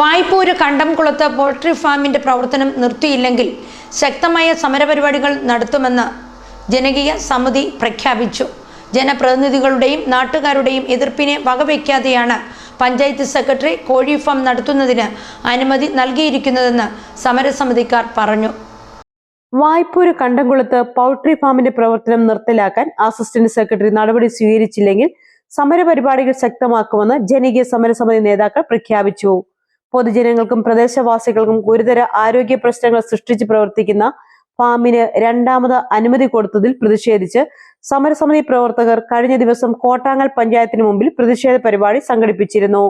Vaipur കണ്ടംകുളത്ത് poultry ഫാമിന്റെ പ്രവർത്തനം നിർത്തിയില്ലെങ്കിൽ ശക്തമായ സമരപരിപാടികൾ നടത്തുമെന്ന് ജനകീയ സമിതി പ്രഖ്യാപിച്ചു. ജനപ്രതിനിധികളുടെയും നാട്ടുകാരുടെയും എതിർപ്പിനെ വകവയ്ക്കാതെയാണ് പഞ്ചായത്ത് സെക്രട്ടറി കോഴി ഫാം നടത്തുന്നതിന് അനുമതി നൽകിയിരിക്കുന്നതെന്ന് സമരസമിതിക്കാർ പറഞ്ഞു. വായ്പൂര് കണ്ടംകുളത്ത് പൗൾട്രി ഫാമിന്റെ പ്രവർത്തനം നിർത്തലാക്കാൻ അസിസ്റ്റന്റ് സെക്രട്ടറി നടപടി സ്വീകരിച്ചില്ലെങ്കിൽ സമരപരിപാടികൾ ശക്തമാക്കുമെന്ന് ജനകീയ സമരസമിതി നേതാക്കൾ പ്രഖ്യാപിച്ചു. പൊതുജനങ്ങൾക്കും പ്രദേശവാസികൾക്കും ഗുരുതര ആരോഗ്യ പ്രശ്നങ്ങൾ സൃഷ്ടിച്ച് പ്രവർത്തിക്കുന്ന ഫാമിന് രണ്ടാമത് അനുമതി കൊടുത്തതിൽ പ്രതിഷേധിച്ച് സമരസമിതി പ്രവർത്തകർ കഴിഞ്ഞ ദിവസം കോട്ടാങ്ങൽ പഞ്ചായത്തിന് മുമ്പിൽ പ്രതിഷേധ പരിപാടി സംഘടിപ്പിച്ചിരുന്നു.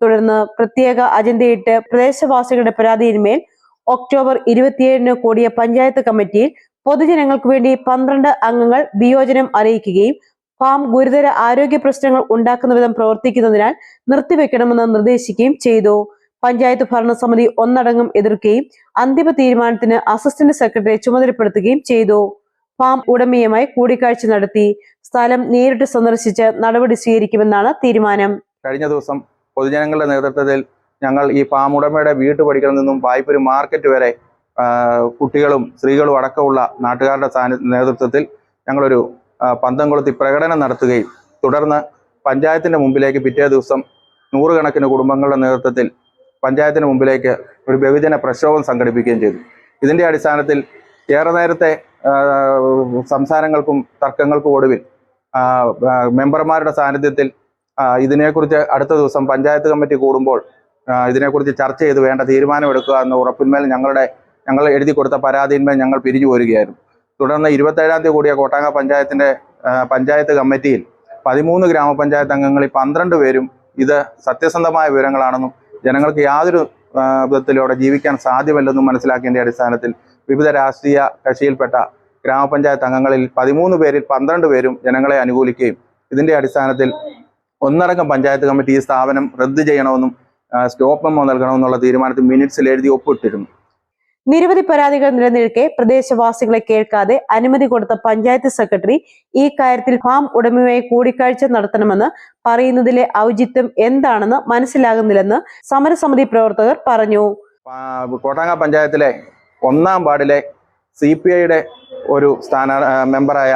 തുടർന്ന് പ്രത്യേക അജണ്ടയിട്ട് പ്രദേശവാസികളുടെ പരാതിയിന്മേൽ ഒക്ടോബർ ഇരുപത്തിയേഴിന് കൂടിയ പഞ്ചായത്ത് കമ്മിറ്റിയിൽ പൊതുജനങ്ങൾക്ക് വേണ്ടി പന്ത്രണ്ട് അംഗങ്ങൾ വിയോജനം അറിയിക്കുകയും ഫാം ഗുരുതര ആരോഗ്യ പ്രശ്നങ്ങൾ ഉണ്ടാക്കുന്ന വിധം പ്രവർത്തിക്കുന്നതിനാൽ നിർത്തിവെക്കണമെന്ന് നിർദ്ദേശിക്കുകയും ചെയ്തു. പഞ്ചായത്ത് ഭരണസമിതി ഒന്നടങ്കം എതിർക്കുകയും അന്തിമ തീരുമാനത്തിന് അസിസ്റ്റന്റ് സെക്രട്ടറിയെ ചുമതലപ്പെടുത്തുകയും ചെയ്തു. ഫാം ഉടമയുമായി കൂടിക്കാഴ്ച നടത്തി. സ്ഥലം നേരിട്ട് സന്ദർശിച്ച് നടപടി സ്വീകരിക്കുമെന്നാണ് തീരുമാനം. കഴിഞ്ഞ ദിവസം പൊതുജനങ്ങളുടെ നേതൃത്വത്തിൽ ഞങ്ങൾ ഈ ഫാം ഉടമയുടെ വീട്ടുപടികളിൽ നിന്നും വായ്പൊരു മാർക്കറ്റ് വരെ കുട്ടികളും സ്ത്രീകളും അടക്കമുള്ള നാട്ടുകാരുടെ നേതൃത്വത്തിൽ ഞങ്ങളൊരു പന്തം കൊളുത്തി പ്രകടനം നടത്തുകയും തുടർന്ന് പഞ്ചായത്തിന്റെ മുമ്പിലേക്ക് പിറ്റേ ദിവസം നൂറുകണക്കിന് കുടുംബങ്ങളുടെ നേതൃത്വത്തിൽ പഞ്ചായത്തിന് മുമ്പിലേക്ക് ഒരു ബഹുജന പ്രക്ഷോഭം സംഘടിപ്പിക്കുകയും ചെയ്തു. ഇതിന്റെ അടിസ്ഥാനത്തിൽ ഏറെ നേരത്തെ സംസാരങ്ങൾക്കും തർക്കങ്ങൾക്കും ഒടുവിൽ മെമ്പർമാരുടെ സാന്നിധ്യത്തിൽ ഇതിനെക്കുറിച്ച് അടുത്ത ദിവസം പഞ്ചായത്ത് കമ്മിറ്റി കൂടുമ്പോൾ ഇതിനെക്കുറിച്ച് ചർച്ച ചെയ്ത് വേണ്ട തീരുമാനമെടുക്കുക എന്ന ഉറപ്പിന്മേൽ ഞങ്ങളുടെ ഞങ്ങൾ എഴുതി കൊടുത്ത പരാതിന്മേൽ ഞങ്ങൾ പിരിഞ്ഞു പോരുകയായിരുന്നു. തുടർന്ന് ഇരുപത്തേഴാം തീയതി കൂടിയ കോട്ടാങ്ങ പഞ്ചായത്തിന്റെ പഞ്ചായത്ത് കമ്മിറ്റിയിൽ പതിമൂന്ന് ഗ്രാമപഞ്ചായത്ത് അംഗങ്ങളിൽ പന്ത്രണ്ട് പേരും ഇത് സത്യസന്ധമായ വിവരങ്ങളാണെന്നും ജനങ്ങൾക്ക് യാതൊരു വിധത്തിലൂടെ ജീവിക്കാൻ സാധ്യമല്ലെന്നും മനസ്സിലാക്കിയതിന്റെ അടിസ്ഥാനത്തിൽ വിവിധ രാഷ്ട്രീയ കക്ഷിയിൽപ്പെട്ട ഗ്രാമപഞ്ചായത്ത് അംഗങ്ങളിൽ പതിമൂന്ന് പേരിൽ പന്ത്രണ്ട് പേരും ജനങ്ങളെ അനുകൂലിക്കുകയും ഇതിന്റെ അടിസ്ഥാനത്തിൽ ഒന്നടങ്കം പഞ്ചായത്ത് കമ്മിറ്റി ഈ സ്ഥാപനം റദ്ദ് ചെയ്യണമെന്നും സ്റ്റോപ്പ് മെമ്മോ നൽകണമെന്നുള്ള തീരുമാനത്തിൽ മിനിറ്റ്സിൽ എഴുതി ഒപ്പിട്ടിരുന്നു. നിരവധി പരാതികൾ നിലനിൽക്കെ പ്രദേശവാസികളെ കേൾക്കാതെ അനുമതി കൊടുത്ത പഞ്ചായത്ത് സെക്രട്ടറി ഈ കാര്യത്തിൽ ഫാം ഉടമയുമായി കൂടിക്കാഴ്ച നടത്തണമെന്ന് പറയുന്നതിലെ ഔചിത്യം എന്താണെന്ന് മനസ്സിലാകുന്നില്ലെന്ന് സമരസമിതി പ്രവർത്തകർ പറഞ്ഞു. കോട്ടാങ്ങ പഞ്ചായത്തിലെ ഒന്നാം വാർഡിലെ സി പി ഐയുടെ ഒരു സ്ഥാന മെമ്പറായ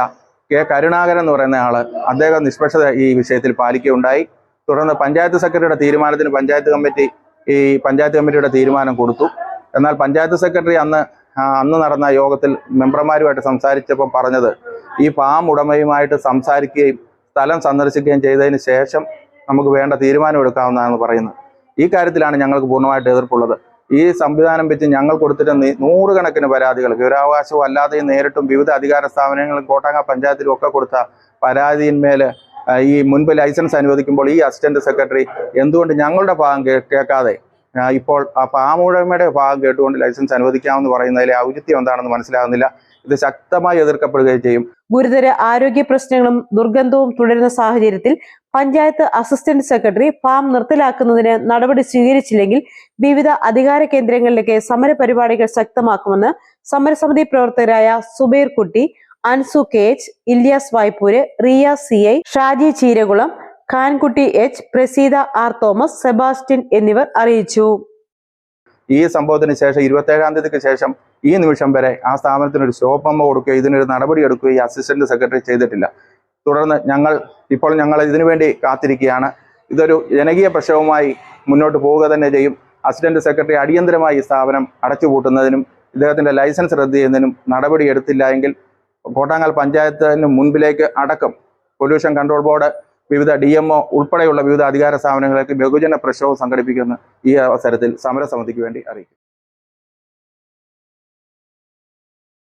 കെ കരുണാകരൻ എന്ന് പറയുന്ന ആൾ അദ്ദേഹം നിഷ്പക്ഷത ഈ വിഷയത്തിൽ പാലിക്കുകയുണ്ടായി. തുടർന്ന് പഞ്ചായത്ത് സെക്രട്ടറിയുടെ തീരുമാനത്തിന് പഞ്ചായത്ത് കമ്മിറ്റി ഈ പഞ്ചായത്ത് കമ്മിറ്റിയുടെ തീരുമാനം കൊടുത്തു. എന്നാൽ പഞ്ചായത്ത് സെക്രട്ടറി അന്ന് അന്ന് നടന്ന യോഗത്തിൽ മെമ്പർമാരുമായിട്ട് സംസാരിച്ചപ്പോൾ പറഞ്ഞത് ഈ ഫാം ഉടമയുമായിട്ട് സംസാരിക്കുകയും സ്ഥലം സന്ദർശിക്കുകയും ചെയ്തതിന് ശേഷം നമുക്ക് വേണ്ട തീരുമാനം എടുക്കാവുന്നതാണെന്ന് പറയുന്നത് ഈ കാര്യത്തിലാണ് ഞങ്ങൾക്ക് പൂർണമായിട്ട് എതിർപ്പുള്ളത്. ഈ സംവിധാനം വെച്ച് ഞങ്ങൾ കൊടുത്തിട്ട് നി- നൂറുകണക്കിന് പരാതികൾ വിവരാവകാശവും അല്ലാതെയും നേരിട്ടും വിവിധ അധികാര സ്ഥാപനങ്ങളും കോട്ടാങ്ങ പഞ്ചായത്തിലും ഒക്കെ കൊടുത്ത പരാതിയിന്മേൽ ഈ മുൻപ് ലൈസൻസ് അനുവദിക്കുമ്പോൾ ഈ അസിസ്റ്റന്റ് സെക്രട്ടറി എന്തുകൊണ്ട് ഞങ്ങളുടെ ഭാഗം കേൾക്കാതെ ഇപ്പോൾ ആ പാമുഴമയുടെ ഭാഗം കേട്ടുകൊണ്ട് ലൈസൻസ് അനുവദിക്കാമെന്ന് പറയുന്നതിലെ ഔചിത്യം എന്താണെന്ന് മനസ്സിലാകുന്നില്ല. ഇത് ശക്തമായി എതിർക്കപ്പെടുകയും ചെയ്യും. ഗുരുതര ആരോഗ്യ പ്രശ്നങ്ങളും ദുർഗന്ധവും തുടരുന്ന സാഹചര്യത്തിൽ പഞ്ചായത്ത് അസിസ്റ്റന്റ് സെക്രട്ടറി ഫാം നിർത്തലാക്കുന്നതിന് നടപടി സ്വീകരിച്ചില്ലെങ്കിൽ വിവിധ അധികാര കേന്ദ്രങ്ങളിലേക്ക് സമരപരിപാടികൾ ശക്തമാക്കുമെന്ന് സമരസമിതി പ്രവർത്തകരായ Zubair Kutty Ansu K H Ilyas Vaipur Riya C I Shaji Cheerakulam Khankutty H Praseetha R Thomas Sebastian എന്നിവർ അറിയിച്ചു. ഈ സംഭവത്തിന് ശേഷം ഇരുപത്തേഴാം തീയതിക്ക് ശേഷം ഈ നിമിഷം വരെ ആ സ്ഥാപനത്തിന് ഒരു സ്റ്റോപ്പമ്മ കൊടുക്കുകയോ ഇതിനൊരു നടപടി എടുക്കുകയോ അസിസ്റ്റന്റ് സെക്രട്ടറി ചെയ്തിട്ടില്ല. തുടർന്ന് ഞങ്ങൾ ഇപ്പോൾ ഞങ്ങൾ ഇതിനു വേണ്ടി കാത്തിരിക്കുകയാണ്. ഇതൊരു ജനകീയ പ്രശ്നവുമായി മുന്നോട്ട് പോവുക തന്നെ ചെയ്യും. അസിസ്റ്റന്റ് സെക്രട്ടറി അടിയന്തരമായി ഈ സ്ഥാപനം അടച്ചുപൂട്ടുന്നതിനും ഇദ്ദേഹത്തിന്റെ ലൈസൻസ് റദ്ദ് ചെയ്യുന്നതിനും നടപടി എടുത്തില്ല എങ്കിൽ കോട്ടാങ്ങൽ പഞ്ചായത്തിന് മുൻപിലേക്ക് അടക്കം പൊല്യൂഷൻ കൺട്രോൾ ബോർഡ് വിവിധ ഡി എം ഒ ഉൾപ്പെടെയുള്ള വിവിധ അധികാര സ്ഥാപനങ്ങളിലേക്ക് ബഹുജന പ്രക്ഷോഭം സംഘടിപ്പിക്കുന്ന ഈ അവസരത്തിൽ സമരസമിതിക്ക് വേണ്ടി അറിയിക്കും